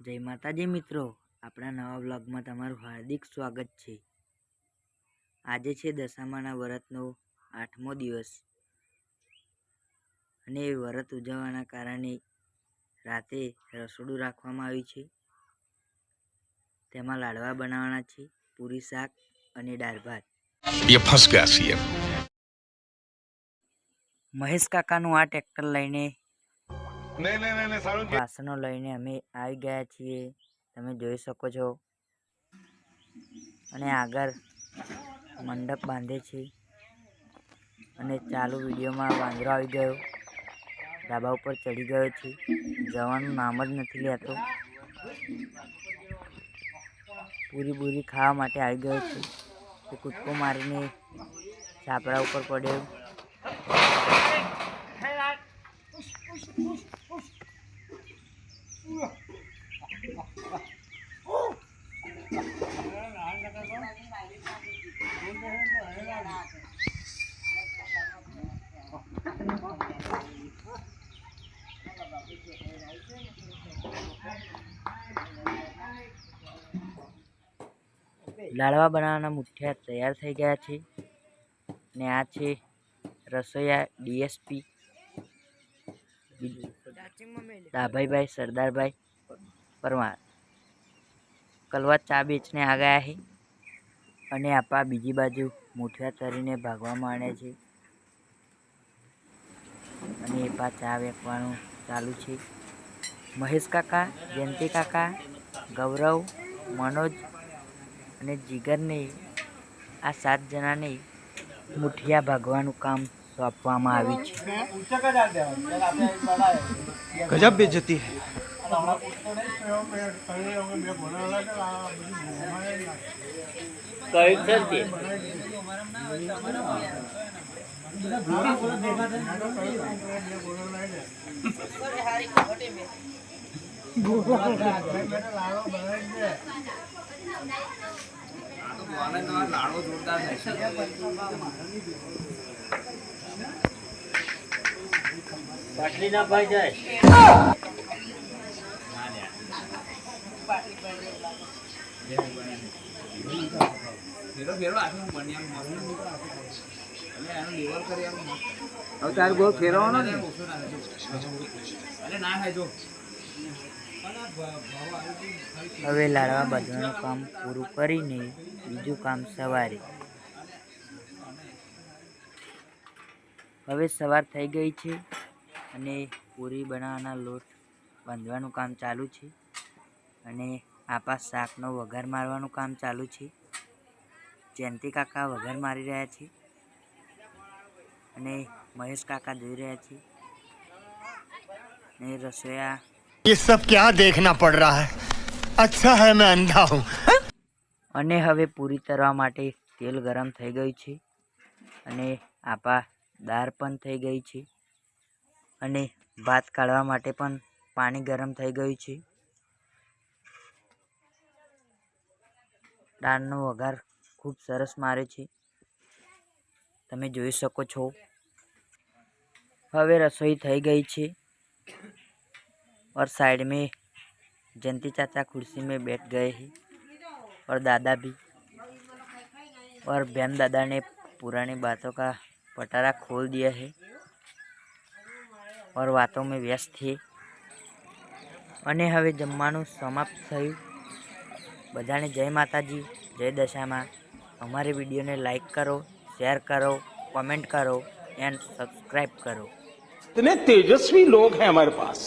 જય માતાજી મિત્રો. આપણા નવા બ્લોગમાં તમારું હાર્દિક સ્વાગત છે. આજે છે દશામાના વ્રતનો આઠમો દિવસ. અને એ વ્રત ઉજવવાના કારણે રાતે રસોડું રાખવામાં આવ્યું છે. તેમાં લાડવા બનાવવાના છે પૂરી શાક અને દાળ ભાત. મહેશ કાકાનું આ ટ્રેક્ટર લઈને વાસણો લઈને અમે આવી ગયા છીએ. તમે જોઈ શકો છો. અને આગળ મંડપ બાંધે છે. અને ચાલુ વિડીયોમાં વાંદરો આવી ગયો. ધાબા ઉપર ચડી ગયો છે. જવાનું નામ જ નથી લેતો. પૂરી પૂરી ખાવા માટે આવી ગયો છે. તે કૂદકો મારીને છાપરા ઉપર પડ્યો. લાડવા બનાવવાના મુઠિયા તૈયાર થઈ ગયા છે ને આ છે રસોઈયા ડીએસપી દાભાઈભાઈ સરદારભાઈ પરમાર. કલવા ચા બેચને આ છે અને આપા બીજી બાજુ મુઠિયા તરીને ભાગવા માંડે છે. અને એ પા ચા વેચવાનું ચાલુ છે. મહેશ કાકા, જયંતિ કાકા, ગૌરવ, મનોજ અને જીગરને આ સાત જણાને મુઠિયા ભાગવાનું કામ સોંપવામાં આવ્યું છે. કયું છે તે લાડો જોરદાર પાટલી ના ભાઈ જાય. હવે લાડવા બાંધવાનું કામ પૂરું કરીને બીજું કામ સવારે. હવે સવાર થઈ ગઈ છે અને પૂરી બનાવવાના લોટ બાંધવાનું કામ ચાલુ છે. અને આપા શાકનો વઘાર મારવાનું કામ ચાલુ છે જયંતિ કાકા વઘાર મારી રહ્યા છે અને મહેશ કાકા જોઈ રહ્યા છે ને રસોયા ये सब क्या देखना पड़ रहा है अच्छा है मैं अंधा हूँ અને હવે પૂરી તરવા માટે તેલ ગરમ થઈ ગયું છે અને આપા દાળ પણ થઈ ગઈ છે અને ભાત કાઢવા માટે પણ પાણી ગરમ થઈ ગયું છે દાળનો વઘાર ખૂબ સરસ મારે છે તમે જોઈ શકો છો હવે રસોઈ થઈ ગઈ છે और साइड में जंती चाचा कुर्सी में बैठ गए हैं और दादा भी और बहन दादा ने पुरानी बातों का पटारा खोल दिया है और वातों में व्यस्त थे અને હવે જમવાનું સમાપ્ત થયું બધાને જય માતાજી જય દશામાં અમારી વિડીયોને લાઈક કરો શેર કરો કોમેન્ટ કરો એન્ડ સબસ્ક્રાઈબ કરો इतने तेजस्वी लोग हैं हमारे पास